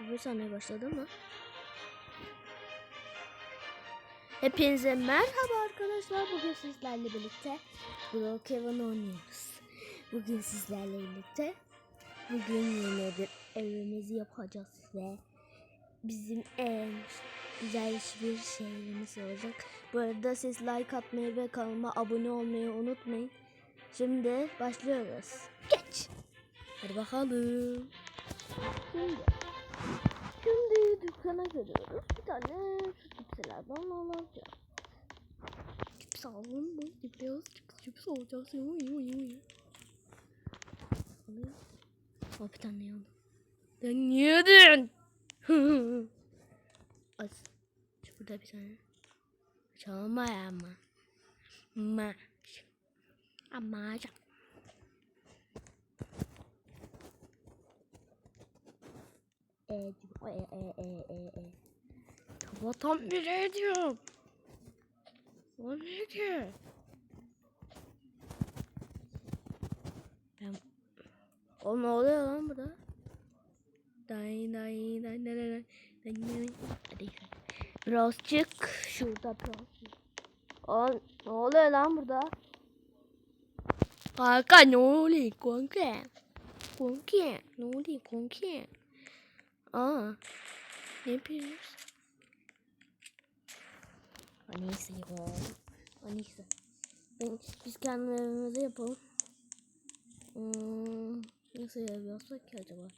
Bir saniye başladı mı? Hepinize merhaba arkadaşlar. Bugün sizlerle birlikte Brookhaven oynuyoruz. Bugün sizlerle birlikte bugün yine bir evimizi yapacağız ve bizim en güzel bir şehrimiz olacak. Bu arada siz like atmayı ve kanalıma abone olmayı unutmayın. Şimdi başlıyoruz. Geç. Hadi bakalım. Şimdi, şimdi dükkana geliyoruz. Bir tane şu cipslerden alacağız. Cips alalım mı? Biraz cips, cips alacağız. Yuh, yuh, yuh, yuh. Alayım. Aa, bir tane yandı. Sen yedin. Az. Şurada bir tane. Çalma ama. Ma. Ama. E, e, e, e, e, e. Sabahtan beri ediyorum. O ne ki? Ben... O ne oluyor lan burada? Day day day day day day day Hadi Birazcık şurada birazcık. O ne oluyor lan burada? Kanka ne oluyor kanka? Kanka ne oluyor kanka? Aa ne yapıyoruz? Neyse ya. Neyse. Ben, biz kendi yapalım. Hmm, nasıl ev yapsak ki acaba?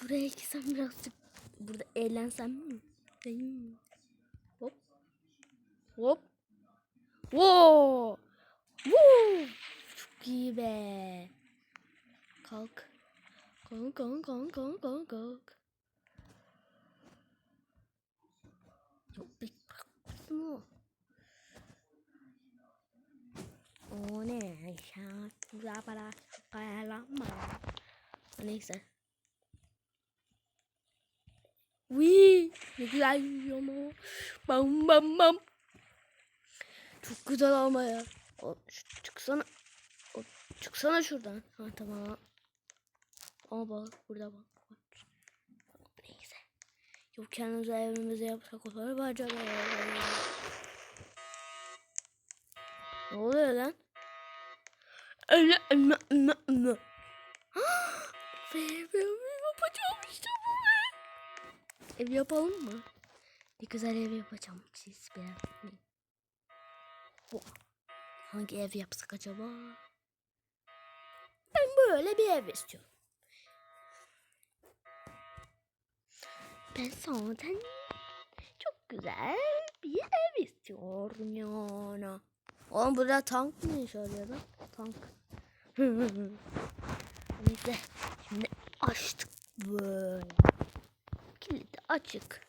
Şuraya gitsem birazcık burada eğlensem mi? Değil? Hop. Hop. Wow. Woo. Çok iyi be. Kalk. Kalk kalk kalk kalk kalk kalk. Yok be bırakmasın o. Ne? Şarkılar para kayalama. Neyse. Wii ne güzel yürüyor ama. Bam bam bam. Çok güzel ama ya. O, çıksana. O, çıksana şuradan. Ha tamam. Ama bak burada bak. bak. Neyse. Yok kendimize evimize yapsak olur mu acaba? Ne oluyor lan? Öyle öyle öyle öyle. Ev yapalım mı? Ne güzel ev yapacağım siz beğenmeyin. Bu. Hangi ev yapsak acaba? Ben böyle bir ev istiyorum. Ben zaten çok güzel bir ev istiyorum yani. Oğlum burada tank mı yaşıyor lan? Tank. Neyse şimdi açtık böyle. Kilidi açık.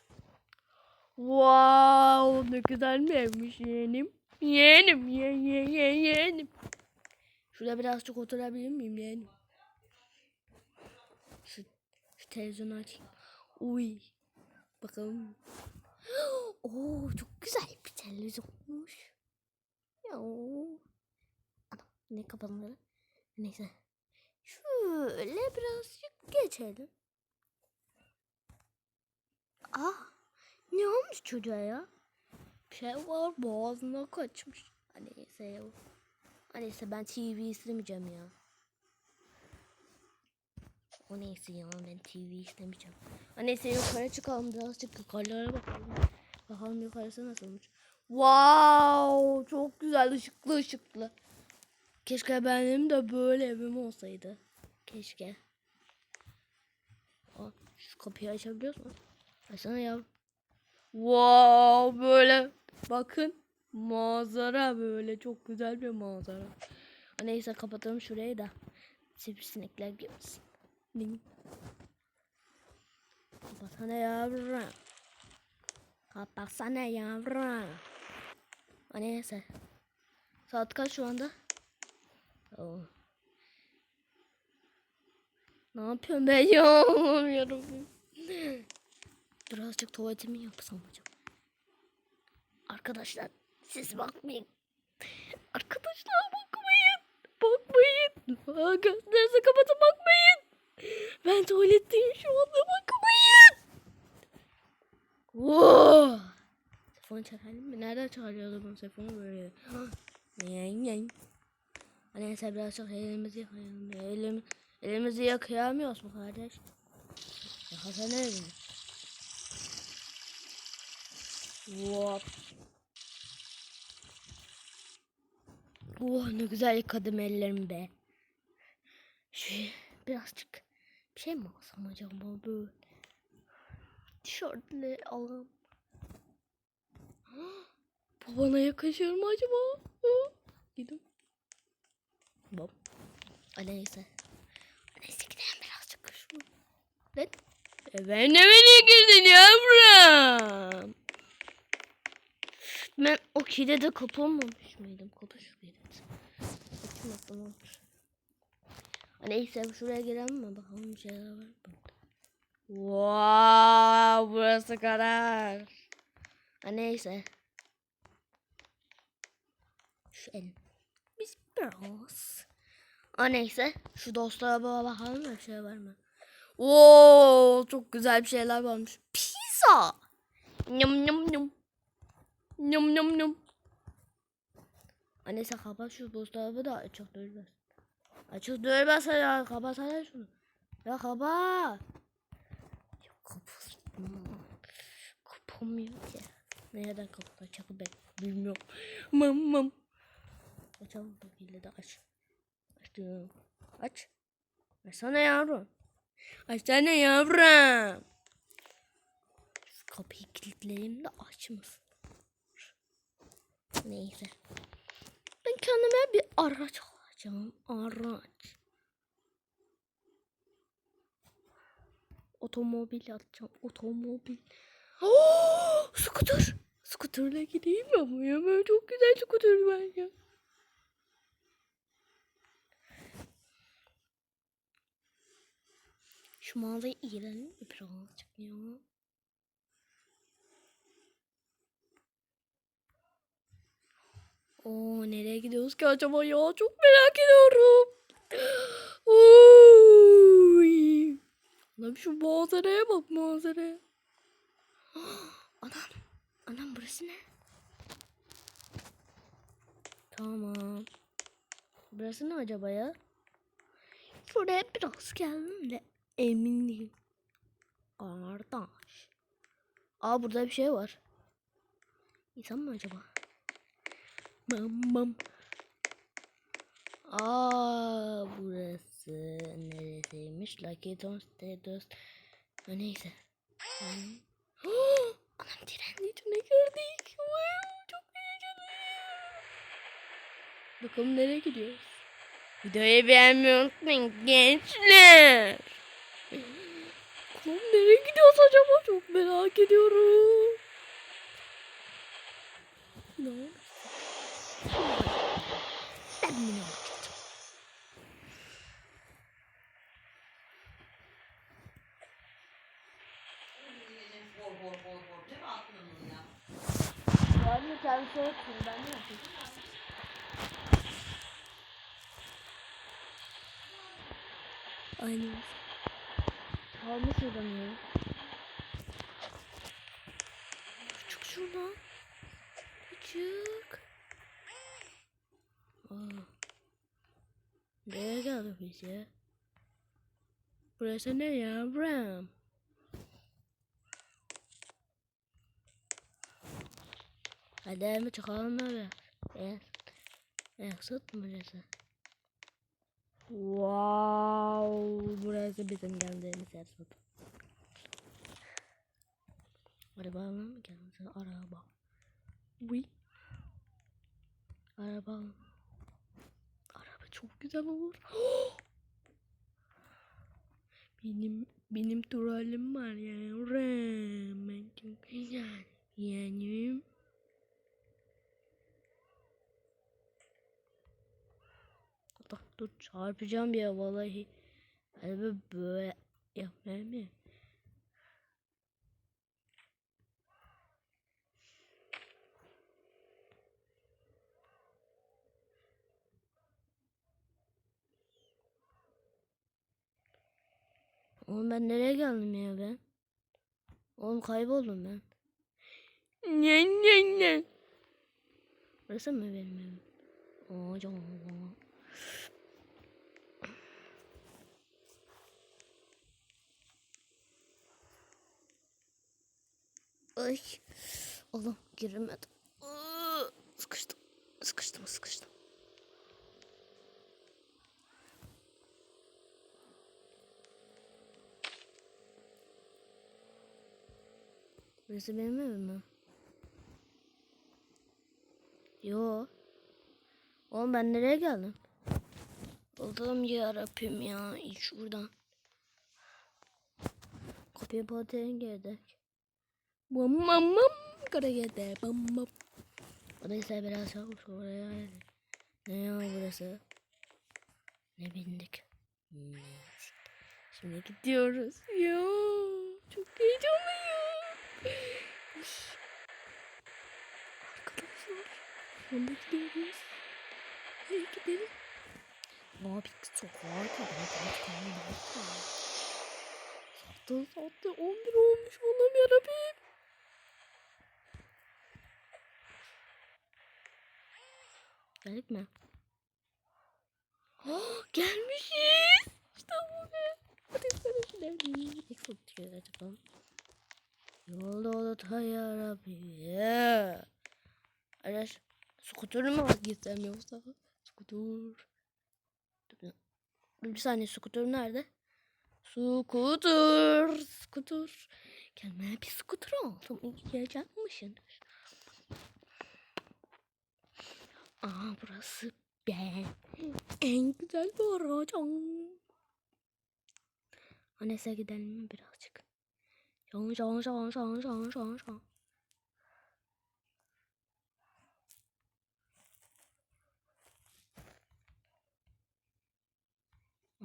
Wow ne güzel mi evmiş yeğenim? Yeğenim ye ye ye yeğenim. Şurada birazcık oturabilir miyim yeğenim? Şu, şu televizyonu açayım. Uy. Bakalım. Oo çok güzel bir televizyonmuş. Ya. Ana ne kapandı? Neyse. Şöyle birazcık geçelim. Ah ne olmuş çocuğa ya? Bir şey var boğazına kaçmış. Neyse ya. Neyse ben TV istemeyeceğim ya. O neyse ya ben TV istemeyeceğim. Ha neyse yukarı çıkalım birazcık yukarılara bakalım. Bakalım yukarısı nasılmış. Wow çok güzel ışıklı ışıklı. Keşke benim de böyle evim olsaydı. Keşke. Aa, şu kapıyı açabiliyor musun? Açsana ya. Wow böyle bakın manzara böyle çok güzel bir manzara. Neyse kapatalım şurayı da sivrisinekler girmesin. Ding. Kapatsana yavrum. Kapatsana yavrum. Kaç şu anda? Oo. Ben ya? Birazcık tuvaletimi yapsam acaba? Arkadaşlar siz bakmayın. Arkadaşlar bakmayın. Bakmayın. Gözlerinizi kapatın bakmayın. Ben tuvaletteyim şu anda bakmayın. Wow. Telefonu çağıralım mı? Nereden çağırıyordu bunu telefonu böyle? Yen yen. Hani neyse birazcık elimizi yakayalım. Elim, elimizi yakayamıyoruz mu kardeş? Yakasa ne edin? Wow. Oh ne güzel yıkadım ellerimi be. Şu birazcık bir şey mi alsam acaba böyle? Tişörtle alalım. Bu bana yakışır mı acaba? Bom. Ay, Neyse. Neyse gidelim birazcık şunu. Ne? Ben beni girdin yavrum. Ben o kilide kapanmamış mıydım? Kapış kilit. Açmasam olur. Neyse şuraya girelim mi? Bakalım bir şeyler var mı? Wow, burası karar. Ha, neyse. Şu elim. Biz. Ha, neyse. Şu dostlara bakalım da bir şey var mı? Oo, çok güzel bir şeyler varmış. Pizza. Nyam nyam. Nyam nyam nyam. Ha, neyse kapat şu buzdolabı da açık durmaz. Açık durmaz ya. Kapatsana şunu. Ya kapat. Ya kapat. Kapamıyor ki. Nereden kapatacak ben bilmiyorum. Mam mam. Açalım bakayım da aç. Açtım. Aç. Açsana yavrum. Açsana yavrum. Şu kapıyı kilitleyeyim de açmasın. Neyse. Ben kendime bir araç alacağım. Araç. Otomobil alacağım. Otomobil. Oh, skuter. Skuterle gideyim ama ya böyle çok güzel skuter var ya. Şu mağazayı iğrenelim mi birazcık ya? Oo nereye gidiyoruz ki acaba ya? Çok merak ediyorum. Oy. Lan şu manzaraya bak manzaraya. Anam. Anam burası ne? Tamam. Burası ne acaba ya? Şuraya biraz geldim de emin değilim. Kardeş. Aa burada bir şey var. İnsan mı acaba? Mam mam. Aa burası neresiymiş? Lucky Don't Status. Ha, neyse. Anam trenin içine girdik. Çok heyecanlıyım. Bakalım nereye gidiyoruz? Videoyu beğenmeyi unutmayın gençler. Bakalım nereye gidiyoruz acaba? Çok merak ediyorum. Ne oldu? Mi aklının ya? Ben de kendisi olsun. Ben yapayım? Aynen. Kalmış şuradan ya. Çık şuradan. Çık. Aa. Geldik biz ya? Burası ne yavrum? Hadi mi çıkalım öyle. Evet. Mı burası? Wow, burası bizim geldiğimiz yer zaten. Arabayla mı geldi? Araba. Uy. Araba. Araba çok güzel olur. benim benim turalim var ya. Ben çok güzel. Yani dur çarpacağım ya vallahi. Hani böyle, yapmayayım mı? Oğlum ben nereye geldim ya ben? Oğlum kayboldum ben. Ne ne ne. Burası mı benim evim? Oo, canım. Ay. Oğlum giremedim. Sıkıştım. Sıkıştım sıkıştım. Burası benim evim mi? Yo. Oğlum ben nereye geldim? Allah'ım yarabbim ya. İç şuradan. Kapıya patlayın geldik. Bam bam bam. Kara geldi. Bam bam. O da ise biraz çabuk oraya. Ne ya burası? Ne bindik? Şimdi gidiyoruz. Ya çok heyecanlıyım. Arkadaşlar. Şimdi gidiyoruz. Hadi gidelim. Abi sokağa kadar kalkalım. Saatte saatte 11 olmuş Allah'ım yarabbim. Geldik mi? Oh, gelmişiz. İşte bu be. Hadi sana gidelim. İlk çıkıyor acaba. Yolda ola yarabbim. Arkadaş, skuter mu gitsem yoksa? Skuter. Bir saniye skuter nerede? Skuter. Skuter. Gelmeye bir skuter aldım. İyi gelecekmişsindir. Aa burası ben. En güzel bir aracım. Annese gidelim birazcık? Şan şan şan şan şan şan şan.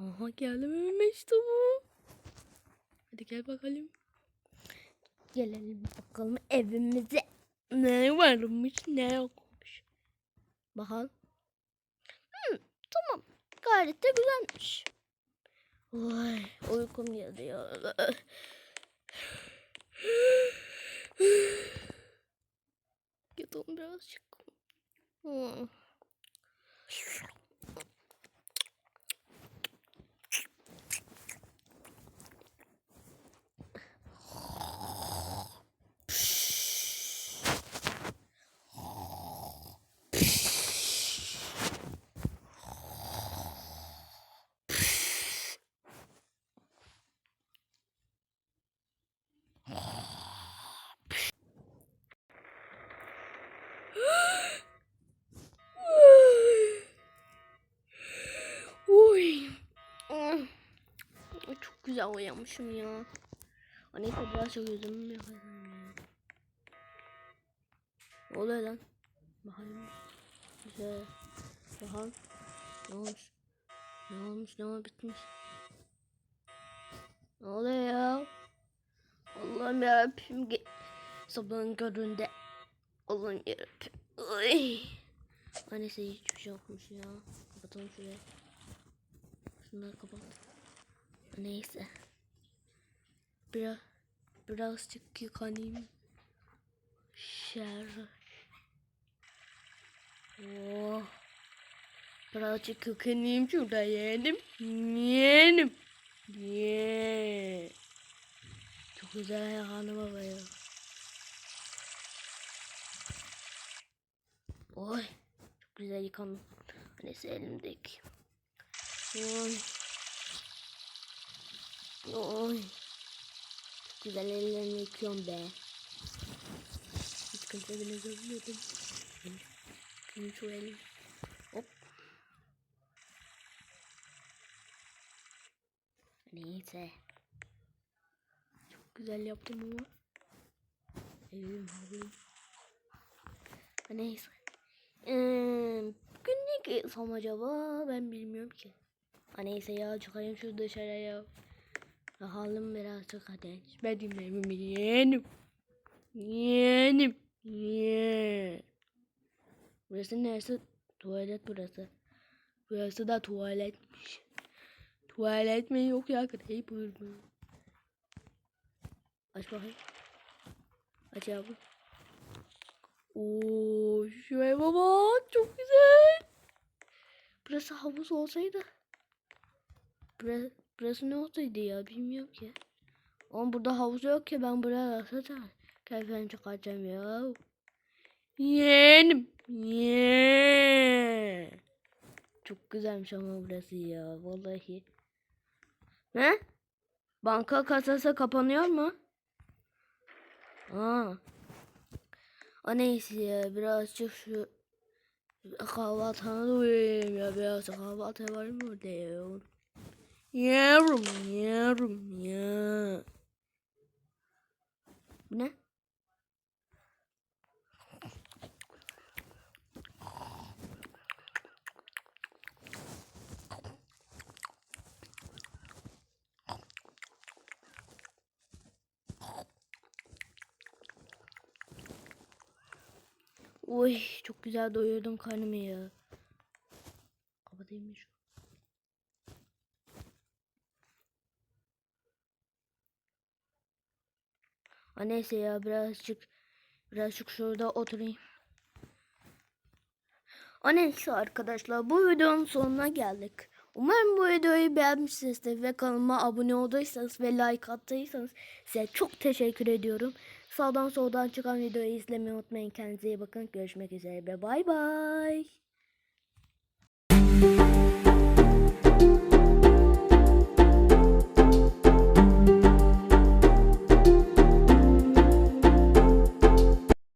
Aha geldim evime işte bu. Hadi gel bakalım. Gelelim bakalım evimize. Ne varmış ne yokmuş. Bakalım. Hmm, tamam. Gayet de güzelmiş. Vay uykum geldi ya. Yatalım birazcık. Hmm. Oy. Ah. Ay, Çok güzel uyanmışım ya. Neyse biraz çok yüzümü yapayım ya. Ne oluyor lan? Bakalım. Güzel. Bakalım. Ne olmuş? Ne olmuş? Ne olmuş? Bitmiş. Ne oluyor ya? Allah'ım yarabbim. Sabahın köründe. Allah'ım yarabbim. Ay. Neyse hiçbir şey yokmuş ya. Kapatalım şurayı. Şunları kapat. Neyse. Biraz birazcık yıkanayım. Şer. Oh. Birazcık yıkanayım şurada yeğenim. Yeğenim. Ye. Çok güzel yıkanım baba ya. Oy. Çok güzel yıkandım. Neyse elimdeki. Oy. Oy. Çok güzel ellerimi yıkıyorum be. Hiç beni görmüyordum. Şimdi şu elim. Hop. Neyse. Çok güzel yaptım ama. Elim havlu. Neyse. Ee, ne giysem acaba? Ben bilmiyorum ki. Neyse ya çıkayım şu dışarıya. Bakalım birazcık hadi. Benim evimi yeğenim. Yeğenim. Ye. Burası neresi? Tuvalet burası. Burası da tuvaletmiş. Tuvalet mi yok ya? Kırayı buyurma. Aç bakayım. Aç yavrum. Oo, şuraya bak çok güzel. Burası havuz olsaydı. Burası, burası ne olsaydı ya bilmiyorum ki. Ama burada havuz yok ki ben buraya nasıl keyfini çıkartacağım ya. Yeğenim. Yeee. Çok güzelmiş ama burası ya vallahi. Ne? Banka kasası kapanıyor mu? Aa. O neyse ya birazcık şu kahvaltıda uyuyayım ya biraz kahvaltı var mı orada ya? Yarım yarım ya. Bu ne? Oy çok güzel doyurdum karnımı ya. Kapatayım mı şu? Ha neyse ya birazcık birazcık şurada oturayım. O neyse arkadaşlar bu videonun sonuna geldik. Umarım bu videoyu beğenmişsinizdir ve kanalıma abone olduysanız ve like attıysanız size çok teşekkür ediyorum. Sağdan soldan çıkan videoyu izlemeyi unutmayın. Kendinize iyi bakın. Görüşmek üzere bay bay.